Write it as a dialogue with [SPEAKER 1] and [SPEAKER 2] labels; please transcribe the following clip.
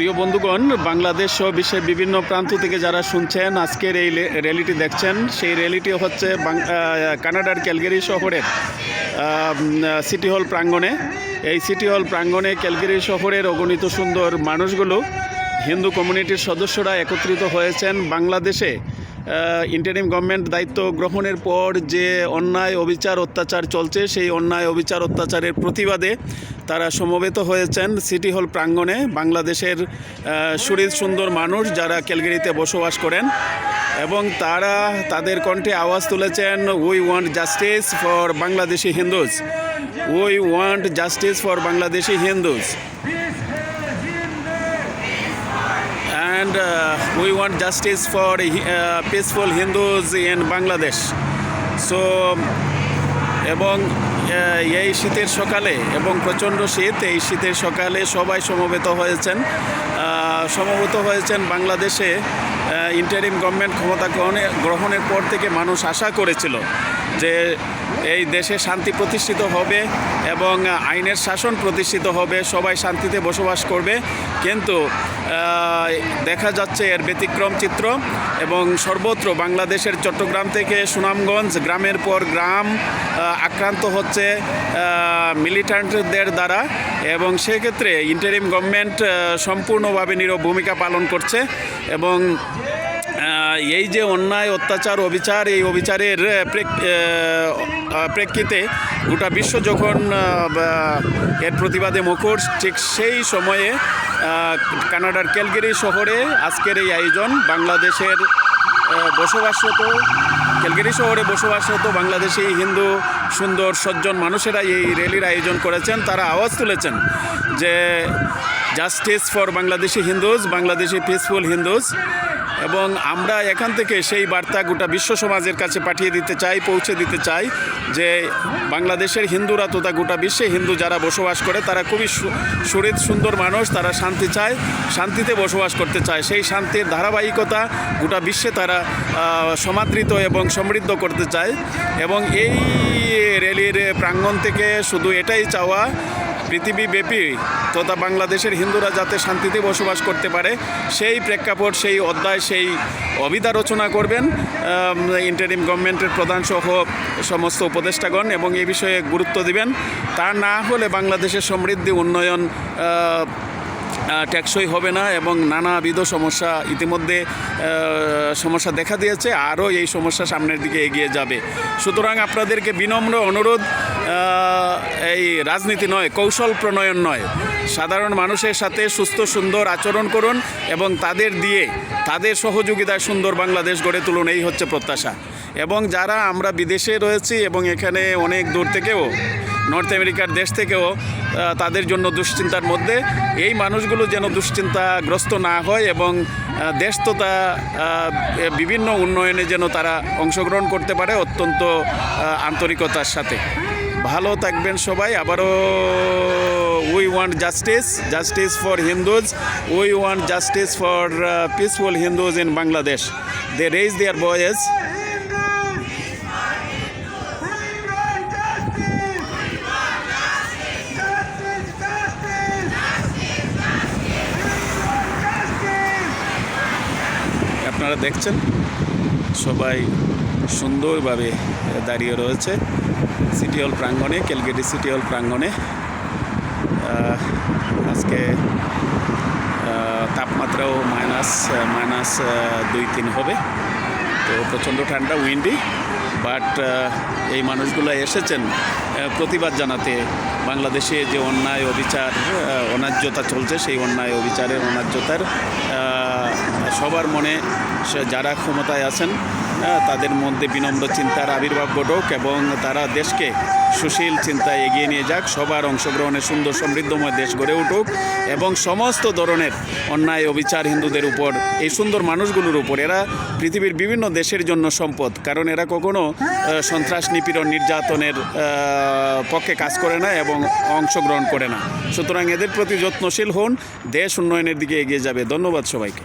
[SPEAKER 1] প্রিয় বন্ধুগণ, বাংলাদেশ সহ বিশ্বের বিভিন্ন প্রান্ত থেকে যারা শুনছেন, আজকের এই র্যালিটি দেখছেন, সেই র্যালিটি হচ্ছে কানাডার ক্যালগেরি শহরের সিটি হল প্রাঙ্গণে। এই সিটি হল প্রাঙ্গণে ক্যালগেরি শহরের অগণিত সুন্দর মানুষগুলো, হিন্দু কমিউনিটির সদস্যরা একত্রিত হয়েছেন বাংলাদেশে। ইন্টারিম গভর্নমেন্ট দায়িত্ব গ্রহণের পর যে অন্যায়, অবিচার, অত্যাচার চলছে, সেই অন্যায়, অবিচার, অত্যাচারের প্রতিবাদে তারা সমবেত হয়েছেন সিটি হল প্রাঙ্গণে। বাংলাদেশের সুরিত সুন্দর মানুষ যারা ক্যালগেরিতে বসবাস করেন এবং তারা তাদের কণ্ঠে আওয়াজ তুলেছেন we want justice for Bangladeshi Hindus we want justice for Bangladeshi Hindus and uh, want justice for uh, peaceful Hindus in Bangladesh. So এবং এই শীতের সকালে এবং প্রচণ্ড শীত এই শীতের সকালে সবাই সমবেত হয়েছেন সমবেত হয়েছেন বাংলাদেশে ইন্টারিম গভর্নমেন্ট ক্ষমতা গ্রহণে- গ্রহণের পর থেকে মানুষ আশা করেছিল যে এই দেশে শান্তি প্রতিষ্ঠিত হবে এবং আইনের শাসন প্রতিষ্ঠিত হবে, সবাই শান্তিতে বসবাস করবে। কিন্তু দেখা যাচ্ছে এর ব্যতিক্রম চিত্র এবং সর্বত্র বাংলাদেশের চট্টগ্রাম থেকে সুনামগঞ্জ গ্রামের পর গ্রাম আক্রান্ত হচ্ছে মিলিটান্টদের দ্বারা এবং সেক্ষেত্রে ইন্টারিম গভর্নমেন্ট সম্পূর্ণভাবে নীরব ভূমিকা পালন করছে এবং এই যে অন্যায়, অত্যাচার, অবিচার, এই অবিচারের প্রেক্ষিতে গোটা বিশ্ব যখন এর প্রতিবাদে মুখর ঠিক সেই সময়ে কানাডার ক্যালগেরি শহরে আজকের এই আয়োজন, বাংলাদেশের বসবাসরত, ক্যালগেরি শহরে বসবাসরত বাংলাদেশি হিন্দু সুন্দর সজ্জন মানুষেরা এই র্যালির আয়োজন করেছেন। তারা আওয়াজ তুলেছেন যে justice for Bangladeshi Hindus Bangladeshi peaceful Hindus এবং আমরা এখান থেকে সেই বার্তা গোটা বিশ্ব সমাজের কাছে পাঠিয়ে দিতে চাই, পৌঁছে দিতে চাই যে বাংলাদেশের হিন্দুরা তথা গোটা বিশ্বে হিন্দু যারা বসবাস করে, তারা খুবই সু- সুরিত, সুন্দর মানুষ, তারা শান্তি চায়, শান্তিতে বসবাস করতে চায়। সেই শান্তির ধারাবাহিকতা গোটা বিশ্বে তারা সমাদৃত এবং সমৃদ্ধ করতে চায় এবং এই র্যালির প্রাঙ্গণ থেকে শুধু এটাই চাওয়া পৃথিবীব্যাপী তথা বাংলাদেশের হিন্দুরা যাতে শান্তিতে বসবাস করতে পারে, সেই প্রেক্ষাপট, সেই অধ্যায়, সেই অভিধা রচনা করবেন ইন্টারিম গভর্নমেন্টের প্রধান সহ সমস্ত উপদেষ্টাগণ এবং এ বিষয়ে গুরুত্ব দিবেন। তা না হলে বাংলাদেশের সমৃদ্ধি, উন্নয়ন টেকসই হবে না এবং নানাবিধ সমস্যা ইতিমধ্যে সমস্যা দেখা দিয়েছে, আরও এই সমস্যা সামনের দিকে এগিয়ে যাবে। সুতরাং আপনাদেরকে বিনম্র অনুরোধ এই রাজনীতি নয়, কৌশল প্রণয়ন নয়। সাধারণ মানুষের সাথে সুস্থ, সুন্দর আচরণ করুন এবং তাদের দিয়ে, তাদের সহযোগিতায় সুন্দর বাংলাদেশ গড়ে তুলুন, এই হচ্ছে প্রত্যাশা। এবং যারা আমরা বিদেশে রয়েছি এবং এখানে অনেক দূর থেকেও নর্থ আমেরিকার দেশ থেকেও তাদের জন্য দুশ্চিন্তার মধ্যে। এই মানুষগুলো যেন দুশ্চিন্তাগ্রস্ত না হয় এবং দেশ তথা আহ, বিভিন্ন উন্নয়নে যেন তারা অংশগ্রহণ করতে পারে অত্যন্ত আন্তরিকতার সাথে। ভালো থাকবেন সবাই। আবারও we want justice justice for Hindus we want justice for peaceful Hindus in Bangladesh they raise their voice আপনারা দেখছেন, সবাই সুন্দরভাবে দাঁড়িয়ে রয়েছে সিটি হল প্রাঙ্গণে ক্যালগেটি সিটি হল প্রাঙ্গণে। আজকে তাপমাত্রাও মাইনাস মাইনাস দুই তিন হবে। তো প্রচণ্ড ঠান্ডা উইন্ডি বাট এই মানুষগুলো এসেছেন প্রতিবাদ জানাতে। বাংলাদেশে যে অন্যায় অবিচার অনার্যতা চলছে, সেই অন্যায় অবিচারের অনার্যতার সবার মনে যারা ক্ষমতায় আছেন তাদের মধ্যে বিনম্র চিন্তার আবির্ভাব ঘটুক এবং তারা দেশকে সুশীল চিন্তায় এগিয়ে নিয়ে যাক। সবার অংশগ্রহণে সুন্দর সমৃদ্ধময় দেশ গড়ে উঠুক এবং সমস্ত ধরনের অন্যায় অবিচার হিন্দুদের উপর, এই সুন্দর মানুষগুলোর উপর, এরা পৃথিবীর বিভিন্ন দেশের জন্য সম্পদ, কারণ এরা কখনো সন্ত্রাস, নিপীড়ন, নির্যাতনের পক্ষে কাজ করে না এবং অংশগ্রহণ করে না। সুতরাং এদের প্রতি যত্নশীল হন, দেশ উন্নয়নের দিকে এগিয়ে যাবে। ধন্যবাদ সবাইকে।